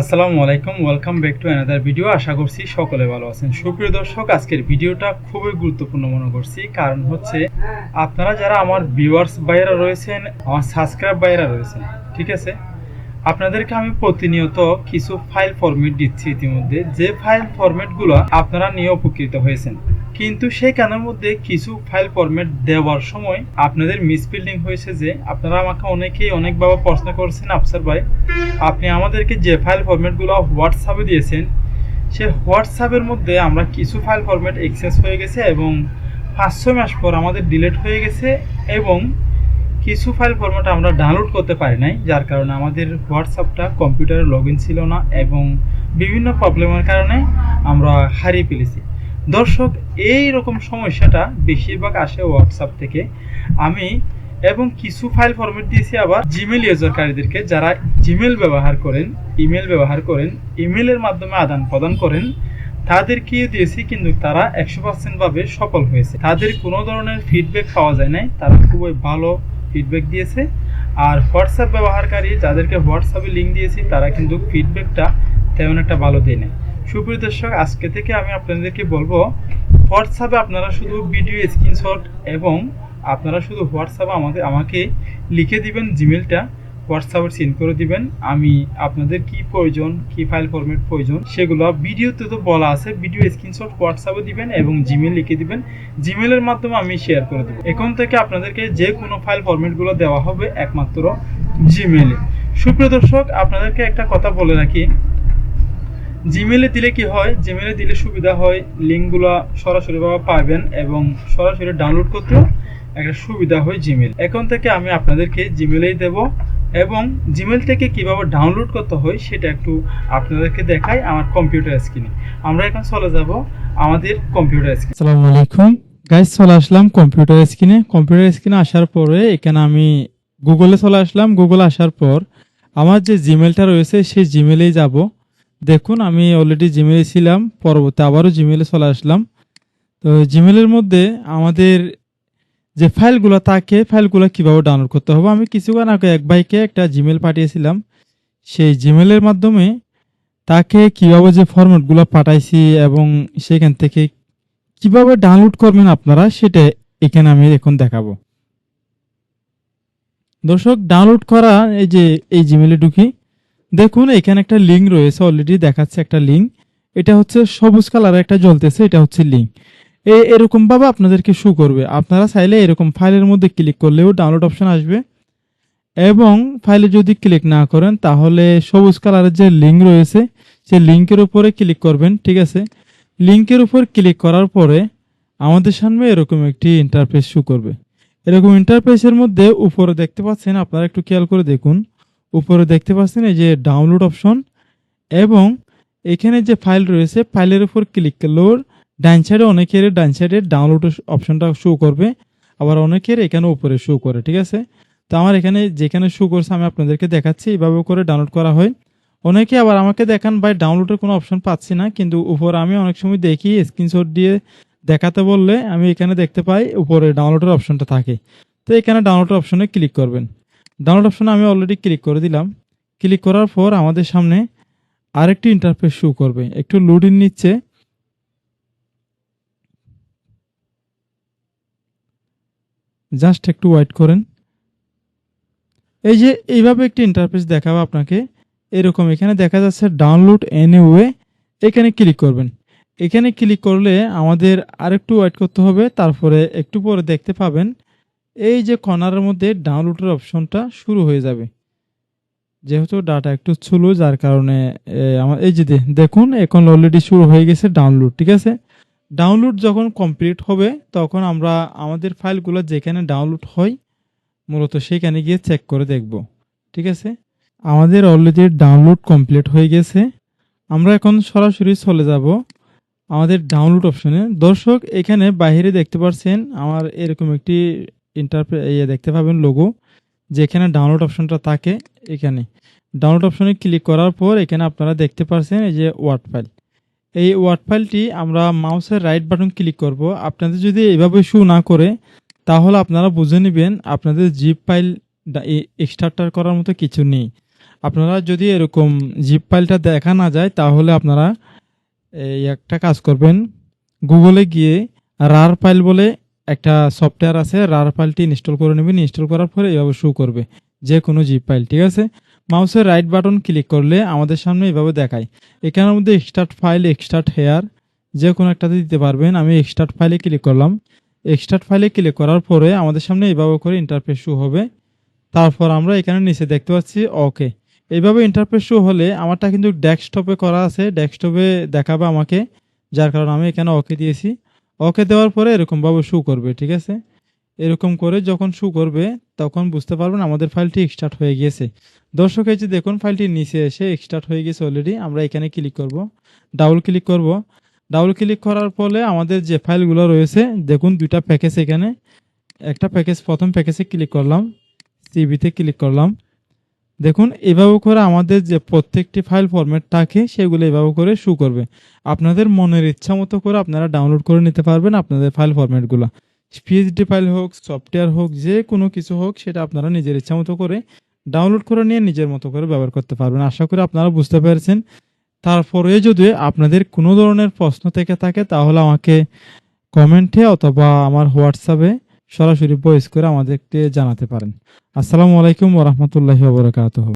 আসসালামু আলাইকুম welcome back to another video আশা করছি সকলে ভালো আছেন। সুপ্রিয় দর্শক, আজকের ভিডিওটা খুবই গুরুত্বপূর্ণ মনে করছি। কারণ হচ্ছে, আপনারা যারা আমার ভিউয়ার্স বাইরা রয়েছেন, আমার সাবস্ক্রাইব বাইরা রয়েছেন, ঠিক আছে? আপনাদেরকে আমি প্রতিনিয়ত কিছু ফাইল ফরম্যাট দিচ্ছি ইতিমধ্যে। যে ফাইল ফরম্যাটগুলো আপনারা নিয়ে উপকৃত হয়েছেন কিন্তু সেই কানের মধ্যে কিছু ফাইল ফরম্যাট দেওয়ার সময় আপনাদের মিসফিল্ডিং হয়েছে যে আপনারা আমাকে অনেকেই অনেকভাবে প্রশ্ন করছেন, আফসার ভাই। আপনি আমাদেরকে যে ফাইল ফরম্যাটগুলো হোয়াটসঅ্যাপে দিয়েছেন, সে হোয়াটসঅ্যাপের মধ্যে আমরা কিছু ফাইল ফরম্যাট এক্সেস হয়ে গেছে এবং পাঁচ মাস পর আমাদের ডিলিট হয়ে গেছে এবং কিছু ফাইল ফরম্যাট আমরা ডাউনলোড করতে পারি নাই, যার কারণে আমাদের হোয়াটসঅ্যাপটা কম্পিউটারে লগ ছিল না এবং বিভিন্ন প্রবলেমের কারণে আমরা হারিয়ে ফেলেছি। দর্শক, এই রকম সমস্যাটা বেশিরভাগ আসে হোয়াটসঅ্যাপ থেকে। আমি এবং কিছু ফাইল ফরম্যাট দিয়েছি আবার জিমেল ইউজারকারীদেরকে যারা জিমেল ব্যবহার করেন ইমেল ব্যবহার করেন ইমেলের মাধ্যমে আদান প্রদান করেন, তাদেরকে দিয়েছি কিন্তু তারা একশো পার্সেন্টভাবে সফল হয়েছে। তাদের কোনো ধরনের ফিডব্যাক পাওয়া যায় নাই, তারা খুবই ভালো ফিডব্যাক দিয়েছে। আর হোয়াটসঅ্যাপ ব্যবহারকারী, যাদেরকে হোয়াটসঅ্যাপে লিঙ্ক দিয়েছি, তারা কিন্তু ফিডব্যাকটা তেমন একটা ভালো দেয় নাই। সুপ্রিয় দর্শক, আজকে থেকে আমি আপনাদেরকে বলব হোয়াটসঅ্যাপে আপনারা শুধু ভিডিও স্ক্রিনশট এবং আপনারা শুধু হোয়াটসঅ্যাপে আমাদের আমাকে লিখে দিবেন জিমেলটা হোয়াটসঅ্যাপে সেন্ড করে দিবেন। আমি আপনাদের কি প্রয়োজন, কি ফাইল ফরম্যাট প্রয়োজন, সেগুলো ভিডিওতে তো বলা আছে। ভিডিও স্ক্রিনশট হোয়াটসঅ্যাপে দিবেন এবং জিমেল লিখে দিবেন। জিমেলের মাধ্যমে আমি শেয়ার করে দেবো। এখন থেকে আপনাদেরকে যে কোনো ফাইল ফরম্যাটগুলো দেওয়া হবে একমাত্র জিমেলে সুপ্রিয় দর্শক, আপনাদেরকে একটা কথা বলে রাখি। জিমেলে দিলে কি হয়? জিমেলে দিলে সুবিধা হয় লিঙ্কগুলো সরাসরিভাবে পাবেন এবং সরাসরি ডাউনলোড করতেও একটা সুবিধা হয় জিমেল এখন থেকে আমি আপনাদেরকে জিমেলেই দেব এবং জিমেল থেকে কীভাবে ডাউনলোড করতে হয় সেটা একটু আপনাদেরকে দেখাই আমার কম্পিউটার স্ক্রিনে আমরা এখন চলে যাব আমাদের কম্পিউটার স্ক্রিনে আসসালামু আলাইকুম। গাইস চলে আসলাম কম্পিউটার স্ক্রিনে কম্পিউটার স্ক্রিনে আসার পরে এখানে আমি গুগলে চলে আসলাম। গুগলে আসার পর আমার যে জিমেলটা রয়েছে, সেই জিমেলেই যাব। দেখুন, আমি অলরেডি জিমেলে ছিলাম, পরবর্তী আবারও জিমেলে চলে আসলাম। তো জিমেলের মধ্যে আমাদের যে ফাইলগুলো থাকে, ফাইলগুলো কীভাবে ডাউনলোড করতে হবে, আমি কিছুক্ষণ আগে এক ভাইকে একটা জিমেল পাঠিয়েছিলাম। সেই জিমেলের মাধ্যমে তাকে কীভাবে যে ফরম্যাটগুলো পাঠাইছি এবং সেখান থেকে কীভাবে ডাউনলোড করবেন আপনারা, সেটা এখানে আমি এখন দেখাবো। দর্শক ডাউনলোড করা, এই যে, এই জিমেলে ঢুকি। দেখুন, এখানে একটা লিঙ্ক রয়েছে অলরেডি দেখাচ্ছে একটা লিঙ্ক। এটা হচ্ছে সবুজ কালার একটা জ্বলতেছে, এটা হচ্ছে লিঙ্ক। এ, এরকমভাবে আপনাদেরকে শু করবে। আপনারা চাইলে এরকম ফাইলের মধ্যে ক্লিক করলেও ডাউনলোড অপশন আসবে। এবং ফাইলে যদি ক্লিক না করেন, তাহলে সবুজ কালারের যে লিঙ্ক রয়েছে সেই লিঙ্কের উপরে ক্লিক করবেন, ঠিক আছে? লিঙ্কের উপর ক্লিক করার পরে আমাদের সামনে এরকম একটি ইন্টারফেস শু করবে। এরকম ইন্টারফেসের মধ্যে উপরে দেখতে পাচ্ছেন, আপনারা একটু খেয়াল করে দেখুন। উপরে দেখতে পাচ্ছেন এই যে ডাউনলোড অপশন এবং এখানে যে ফাইল রয়েছে ফাইলের উপর ক্লিক করলেও ডান সাইডে অনেকের, ডান সাইডে ডাউনলোড অপশনটা শো করবে, আবার অনেকের এখানে উপরে শো করে, ঠিক আছে? তো আমার এখানে যেখানে শো করছে আমি আপনাদেরকে দেখাচ্ছি, এইভাবে করে ডাউনলোড করা হয়। অনেকে আবার আমাকে দেখান, ভাই ডাউনলোডের কোনো অপশন পাচ্ছি না, কিন্তু উপরে আমি অনেক সময় দেখি স্ক্রিনশট দিয়ে দেখাতে বললে আমি এখানে দেখতে পাই, উপরে ডাউনলোডের অপশনটা থাকে। তো এখানে ডাউনলোডের অপশনে ক্লিক করবেন। ডাউনলোড অপশনে আমি অলরেডি ক্লিক করে দিলাম। ক্লিক করার পর আমাদের সামনে আরেকটি ইন্টারফেস শো করবে। একটু লোডিং নিচ্ছে। জাস্ট একটু ওয়েট করেন। এই যে এইভাবে একটি ইন্টারফেস দেখাবো আপনাকে। এরকম এখানে দেখা যাচ্ছে ডাউনলোড এনিওয়ে এখানে ক্লিক করবেন। এখানে ক্লিক করলে আমাদের আরেকটু ওয়েট করতে হবে। তারপরে একটু পরে দেখতে পাবেন। এই যে কর্নারের মধ্যে ডাউনলোডের অপশনটা শুরু হয়ে যাবে। যেহেতু ডাটা একটু ছিল, যার কারণে আমার এই যে দেখুন, এখন অলরেডি শুরু হয়ে গেছে ডাউনলোড, ঠিক আছে? ডাউনলোড যখন কমপ্লিট হবে, তখন আমরা আমাদের ফাইলগুলো যেখানে ডাউনলোড হয়, মূলত সেখানে গিয়ে চেক করে দেখব, ঠিক আছে? আমাদের অলরেডি ডাউনলোড কমপ্লিট হয়ে গেছে। আমরা এখন সরাসরি চলে যাব আমাদের ডাউনলোড অপশনে। দর্শক, এখানে বাইরে দেখতে পাচ্ছেন আমার এরকম একটি ইন্টারপ্রে ইয়ে দেখতে পাবেন লোগো যেখানে ডাউনলোড অপশনটা থাকে এখানে। ডাউনলোড অপশনে ক্লিক করার পর এখানে আপনারা দেখতে পাচ্ছেন এই যে ওয়ার্ড ফাইল এই ওয়ার্ড ফাইলটি আমরা মাউসের রাইট বাটন ক্লিক করব। আপনাদের যদি এভাবে শু না করে, তাহলে আপনারা বুঝে নেবেন আপনাদের জিপ ফাইল এক্সট্রাক্টার করার মতো কিছু নেই। আপনারা যদি এরকম জিপ ফাইলটা দেখা না যায়, তাহলে আপনারা একটা কাজ করবেন। গুগলে গিয়ে রার ফাইল বলে একটা সফটওয়্যার আছে রার ফাইলটি ইনস্টল করে নেবেন ইনস্টল করার পরে এভাবে শো করবে যে কোনো জিপ ফাইল ঠিক আছে? মাউসের রাইট বাটন ক্লিক করলে আমাদের সামনে এভাবে দেখায়। এখানের মধ্যে এক্সট্রাক্ট ফাইল এক্সট্রাক্ট হেয়ার যে কোনো একটাতে দিতে পারবেন। আমি এক্সট্রাক্ট ফাইলে ক্লিক করলাম। এক্সট্রাক্ট ফাইলে ক্লিক করার পরে আমাদের সামনে এইভাবে করে ইন্টারফেস শো হবে। তারপর আমরা এখানে নিচে দেখতে পাচ্ছি ওকে এইভাবে ইন্টারফেস শো হলে আমারটা কিন্তু ডেস্কটপে করা আছে ডেস্কটপে দেখাবে আমাকে। যার কারণে আমি এখানে ওকে দিয়েছি। ওকে দেওয়ার পরে এরকমভাবে শু করবে, ঠিক আছে? এরকম করে যখন শু করবে, তখন বুঝতে পারবেন আমাদের ফাইলটি এক্সটার্ট হয়ে গিয়েছে। দর্শক, এই যে দেখুন ফাইলটি নিচে এসে এক্সটার্ট হয়ে গেছে অলরেডি আমরা এখানে ক্লিক করব ডাবল ক্লিক করব। ডাবল ক্লিক করার ফলে আমাদের যে ফাইলগুলো রয়েছে, দেখুন, দুইটা প্যাকেজ এখানে। একটা প্যাকেজ প্রথম প্যাকেজে ক্লিক করলাম সিবিতে ক্লিক করলাম। দেখুন, এভাবে করে আমাদের যে প্রত্যেকটি ফাইল ফরম্যাট থাকে, সেগুলো এভাবে করে শু করবে। আপনাদের মনের ইচ্ছা মতো করে আপনারা ডাউনলোড করে নিতে পারবেন আপনাদের ফাইল ফরম্যাটগুলো পিএইচডি ফাইল হোক সফটওয়্যার হোক, যে কোনো কিছু হোক, সেটা আপনারা নিজের ইচ্ছা মতো করে ডাউনলোড করে নিয়ে নিজের মতো করে ব্যবহার করতে পারবেন। আশা করি আপনারা বুঝতে পেরেছেন। তারপরে যদি আপনাদের কোনো ধরনের প্রশ্ন থেকে থাকে, তাহলে আমাকে কমেন্টে অথবা আমার হোয়াটসঅ্যাপে সরাসরি ভয়েস করে আমাদেরকে জানাতে পারেন। আসসালামু আলাইকুম ওরহমতুল্লাহি ওবরাকাতুহ